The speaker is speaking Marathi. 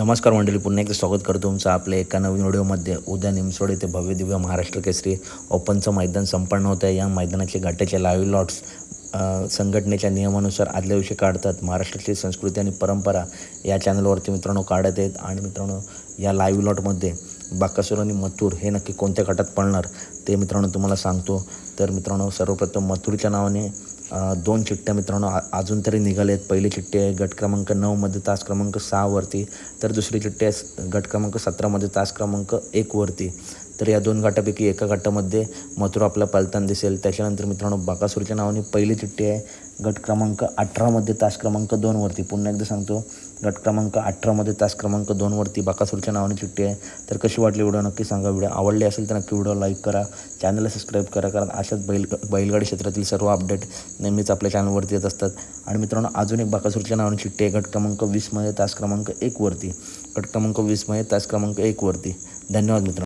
नमस्कार मंडळी पुन्हा एकदा स्वागत करतो तुमचं आपल्या एका नवीन व्हिडिओमध्ये. उद्या निमसोड येथे भव्य दिव्य महाराष्ट्र केसरी ओपनचं मैदान संपन्न होतं आहे. या मैदानाचे गाठ्याचे लाईव्ह लॉट्स संघटनेच्या नियमानुसार आदल्या दिवशी काढतात. महाराष्ट्राची संस्कृती आणि परंपरा या चॅनलवरती मित्रांनो काढत आहेत. आणि मित्रांनो या लाईव्ह लॉटमध्ये बाकासूर आणि मथुर हे नक्की कोणत्या गटात पळणार ते मित्रांनो तुम्हाला सांगतो. तर मित्रांनो सर्वप्रथम मथुरच्या नावाने दोन चिठ्ठ्या मित्रांनो अजून तरी निघाले आहेत पहिली चिठ्ठी आहे गट क्रमांक नऊमध्ये तास क्रमांक सहावरती तर दुसरी चिठ्ठी आहे गट क्रमांक सतरामध्ये तास क्रमांक एकवरती तर या दोन गटापैकी एका गटामध्ये मथुरा आपला पलताना दिसेल. त्याच्यानंतर मित्रांनो बाकासूरच्या नावाने पहिली चिठ्ठी आहे. गट क्रमांक अठरामध्ये तास क्रमांक दोनवरती पुन्हा एकदा सांगतो गट क्रमांक अठरामध्ये तास क्रमांक दोनवरती बाकासूरच्या नावाने चिठ्ठी आहे. तर कशी वाटली व्हिडिओ? नक्की सांगा. व्हिडिओ आवडली असेल तर नक्की व्हिडिओ लाईक करा. चॅनलला सबस्क्राईब करा कारण अशाच बैल बैलगाडी क्षेत्रातील सर्व अपडेट नेहमीच आपल्या चॅनलवरती येत असतात. आणि मित्रांनो अजून एक बाकासूरच्या नावाने चिठ्ठी आहे. गट क्रमांक वीसमध्ये तास क्रमांक एकवरती गट क्रमांक वीसमध्ये तास क्रमांक एकवरती धन्यवाद मित्रांनो.